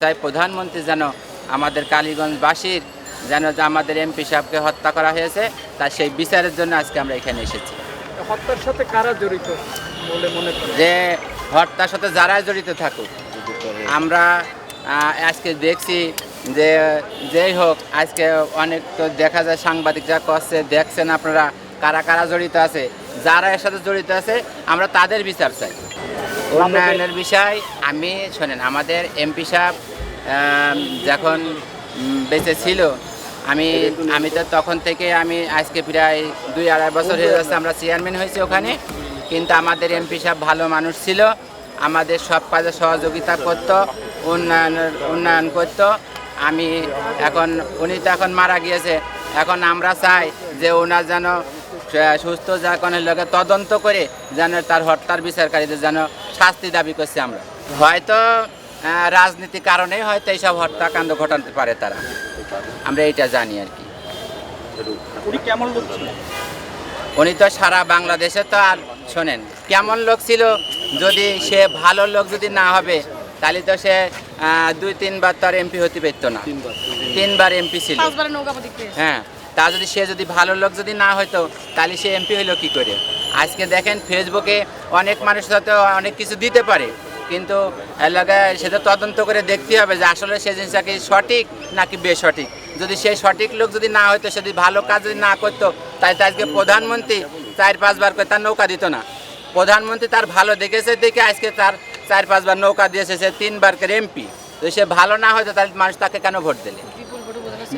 তাই প্রধানমন্ত্রী যেন আমাদের কালীগঞ্জবাসীর যেন যে আমাদের এমপি সাহেবকে হত্যা করা হয়েছে তা সেই বিচারের জন্য আজকে আমরা এখানে এসেছি। হত্যার সাথে কারা জড়িত বলে মনে যে হত্যার সাথে যারাই জড়িত থাকুক আমরা আজকে দেখছি যে যেই হোক আজকে অনেক তো দেখা যায় সাংবাদিক সাংবাদিকরা করছে দেখছেন আপনারা কারা কারা জড়িত আছে যারা এর সাথে জড়িত আছে আমরা তাদের বিচার চাই। উন্নয়নের বিষয়, আমি, শোনেন, আমাদের এমপি সাহেব যখন বেঁচে ছিল, আমি আমি তো তখন থেকে আমি আজকে প্রায় দুই আড়াই বছর হয়ে যাচ্ছে আমরা চেয়ারম্যান হয়েছি ওখানে, কিন্তু আমাদের এমপি সাহেব ভালো মানুষ ছিল, আমাদের সব কাজে সহযোগিতা করতো উন্নয়নের উন্নয়ন করতো, আমি এখন, উনি তো এখন মারা গিয়েছে, এখন আমরা চাই যে ওনার যেন সুস্থ যখন লোকে তদন্ত করে, যেন তার হত্যার বিচারকারীদের যেন শাস্তি দাবি করছি আমরা। হয়তো রাজনীতি কারণেই হয়তো এইসব হত্যাকাণ্ড ঘটাতে পারে তারা। আমরা এইটা জানি আর কি। উনি তো সারা বাংলাদেশে তো আর শোনেন কেমন লোক ছিল? যদি সে ভালো লোক যদি না হবে তাহলে তো সে দুই তিনবার তো আর এমপি হতে পারতো না। তিনবার। এমপি ছিল। হ্যাঁ। তা যদি সে যদি ভালো লোক যদি না হতো তাহলে সে এমপি হইল কি করে? আজকে দেখেন ফেসবুকে অনেক মানুষ হয়তো অনেক কিছু দিতে পারে, কিন্তু এলাকায় সেটা তদন্ত করে দেখতে হবে যে আসলে সে জিনিসটা কি সঠিক নাকি বেসঠিক। যদি সেই সঠিক লোক যদি না হতো সে যদি ভালো কাজ যদি না করতো, তাই তো আজকে প্রধানমন্ত্রী চার পাঁচবার করে তার নৌকা দিত না। প্রধানমন্ত্রী তার ভালো দেখেছে দেখে আজকে তার চার পাঁচবার নৌকা দিয়েছে, সে তিনবার করে এমপি। তো সে ভালো না হতো তাহলে মানুষ তাকে কেন ভোট দিলে?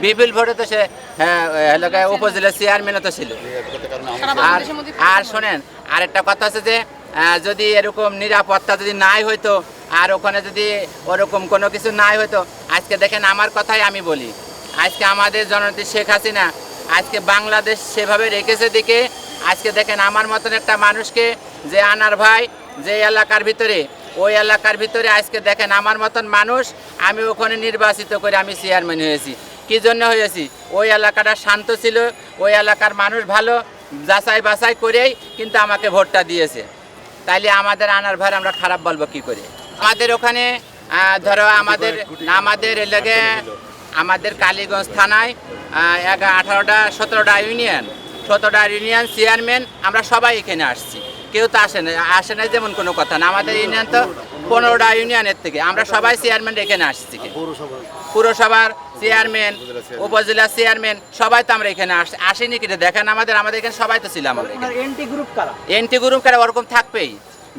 বিপুল ভোটে তো সে হ্যাঁ এলাকায় উপজেলা চেয়ারম্যানও তো ছিল। আর আর শোনেন আরেকটা কথা আছে যে যদি এরকম নিরাপত্তা যদি নাই হইতো আর ওখানে যদি ওরকম কোনো কিছু নাই হইতো আজকে দেখেন আমার কথাই আমি বলি। আজকে আমাদের জননেত্রী শেখ হাসিনা আজকে বাংলাদেশ সেভাবে রেখেছে দিকে আজকে দেখেন আমার মতন একটা মানুষকে যে আনার ভাই যে এলাকার ভিতরে ওই এলাকার ভিতরে আজকে দেখেন আমার মতন মানুষ আমি ওখানে নির্বাচিত করে আমি চেয়ারম্যান হয়েছি। কি জন্য হয়েছি? ওই এলাকাটা শান্ত ছিল ওই এলাকার মানুষ ভালো যাচাই বাছাই করেই কিন্তু আমাকে ভোটটা দিয়েছে। তাইলে আমাদের আনার ভার আমরা খারাপ বলব কি করে? আমাদের ওখানে ধরো আমাদের আমাদের এলাকে আমাদের কালীগঞ্জ থানায় এক আঠারোটা সতেরোটা ইউনিয়ন। সতেরোটা ইউনিয়ন চেয়ারম্যান আমরা সবাই এখানে আসছি। কেউ তো আসে না আসে না যেমন কোনো কথা না। আমাদের ইউনিয়ন তো পনেরোটা ইউনিয়নের থেকে। আমরা সবাই চেয়ারম্যান এখানে আসছি। পুরসভার চেয়ারম্যান উপজেলা চেয়ারম্যান সবাই তো আমরা এখানে আস আসিনি কিনা দেখেন আমাদের আমাদের এখানে সবাই তো ছিলাম আমরা এনটি গ্রুপ কারা? এনটি গ্রুপ কারা ওরকম থাকবেই।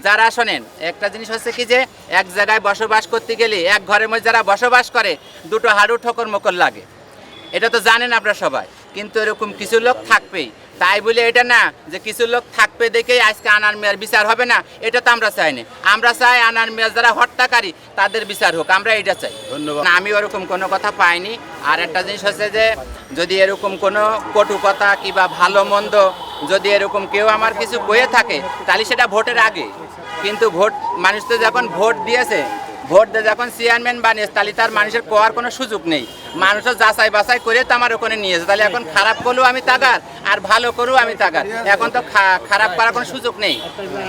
যারা শোনেন একটা জিনিস হচ্ছে কি যে এক জায়গায় বসবাস করতে গেলে এক ঘরের মধ্যে যারা বসবাস করে দুটো হাড়ু ঠোকর মকর লাগে। এটা তো জানেন আপনারা সবাই কিন্তু এরকম কিছু লোক থাকবেই। তাই বলে এটা না যে কিছু লোক থাকবে দেখেই আজকে আনার মেয়ার বিচার হবে না এটা তো আমরা চাই না। আমরা চাই আনার মেয়ার যারা হত্যাকারী তাদের বিচার হোক আমরা এটা চাই। ধন্যবাদ। আমি ওরকম কোনো কথা পাইনি। আর একটা জিনিস হচ্ছে যে যদি এরকম কোনো কটু কথা কিংবা ভালো মন্দ যদি এরকম কেউ আমার কিছু বয়ে থাকে তাহলে সেটা ভোটের আগে। কিন্তু ভোট মানুষ তো যখন ভোট দিয়েছে ভোট দিয়ে যখন চেয়ারম্যান বানিয়েছে, তাহলে তার মানুষের কোয়ার কোনো সুযোগ নেই। মানুষের যাচাই বাছাই করে তো আমার ওখানে নিয়েছে তাহলে এখন খারাপ করলেও আমি তাগার, আর ভালো করেও আমি তাগার। এখন তো খারাপ করার কোনো সুযোগ নেই।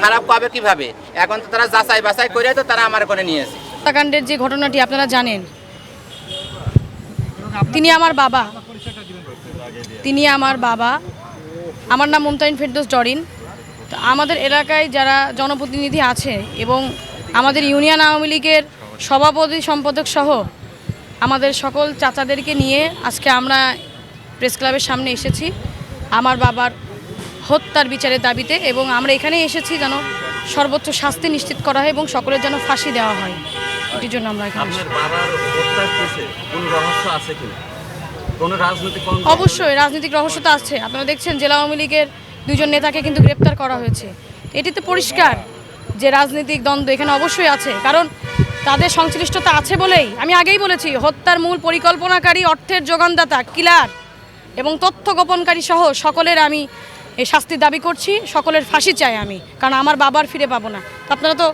খারাপ পাবে কীভাবে? এখন তো তারা যাচাই বাছাই করে তো তারা আমার ওখানে নিয়েছে হত্যাকাণ্ডের যে ঘটনাটি আপনারা জানেন, তিনি আমার বাবা। তিনি আমার বাবা। আমার নাম মুমতাইন ফেরদোস ডরিন। তো আমাদের এলাকায় যারা জনপ্রতিনিধি আছে এবং আমাদের ইউনিয়ন আওয়ামী লীগের সভাপতি সম্পাদক সহ আমাদের সকল চাচাদেরকে নিয়ে আজকে আমরা প্রেস ক্লাবের সামনে এসেছি। আমার বাবার হত্যার বিচারের দাবিতে এবং আমরা এখানে এসেছি যেন সর্বোচ্চ শাস্তি নিশ্চিত করা হয় এবং সকলের যেন ফাঁসি দেওয়া হয়। এটির জন্য আমরা অবশ্যই রাজনৈতিক রহস্য তো আছে। আপনারা দেখছেন জেলা আওয়ামী লীগের দুজন নেতাকে কিন্তু গ্রেপ্তার করা হয়েছে। এটিতে পরিষ্কার যে রাজনৈতিক দ্বন্দ্ব এখানে অবশ্যই আছে, কারণ তাদের সংশ্লিষ্টতা আছে বলেই, আমি আগেই বলেছি, হত্যার মূল পরিকল্পনাকারী, অর্থের যোগানদাতা, কিলার এবং তথ্য গোপনকারী সহ সকলের আমি এই শাস্তি দাবি করছি সকলের ফাঁসি চাই আমি কারণ আমার বাবার ফিরে পাবো না। আপনারা তো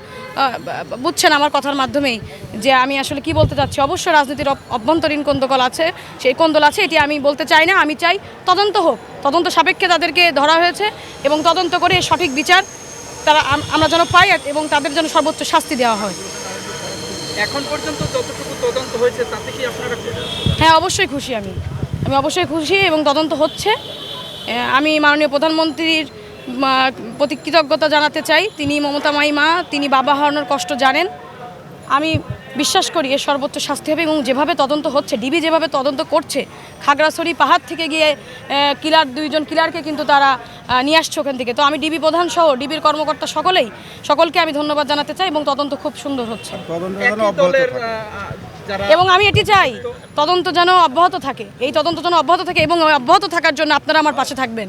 বুঝছেন আমার কথার মাধ্যমেই যে আমি আসলে কি বলতে চাচ্ছি। অবশ্যই রাজনীতির অভ্যন্তরীণ কোন্দল আছে সেই কোন্দল আছে এটি আমি বলতে চাই না আমি চাই তদন্ত হোক। তদন্ত সাপেক্ষে তাদেরকে ধরা হয়েছে এবং তদন্ত করে সঠিক বিচার তারা আমরা যেন পাই এবং তাদের জন্য সর্বোচ্চ শাস্তি দেওয়া হয়। এখন পর্যন্ত যতটুকু তদন্ত হয়েছে তাতে কি আপনারা হ্যাঁ অবশ্যই খুশি আমি। আমি অবশ্যই খুশি এবং তদন্ত হচ্ছে। আমি মাননীয় প্রধানমন্ত্রীর প্রতি কৃতজ্ঞতা জানাতে চাই। তিনি মমতা মাই মা তিনি বাবা হারানোর কষ্ট জানেন। আমি বিশ্বাস করি এর সর্বোচ্চ শাস্তি হবে এবং যেভাবে তদন্ত হচ্ছে ডিবি যেভাবে তদন্ত করছে খাগড়াছড়ি পাহাড় থেকে গিয়ে কিলার দুইজন কিলারকে কিন্তু তারা নিয়ে আসছে ওখান থেকে। তো আমি ডিবি প্রধান সহ ডিবির কর্মকর্তা সকলেই সকলকে আমি ধন্যবাদ জানাতে চাই এবং তদন্ত খুব সুন্দর হচ্ছে। এবং আমি এটি চাই, তদন্ত যেন অব্যাহত থাকে। এই তদন্ত যেন অব্যাহত থাকে এবং অব্যাহত থাকার জন্য আপনারা আমার পাশে থাকবেন।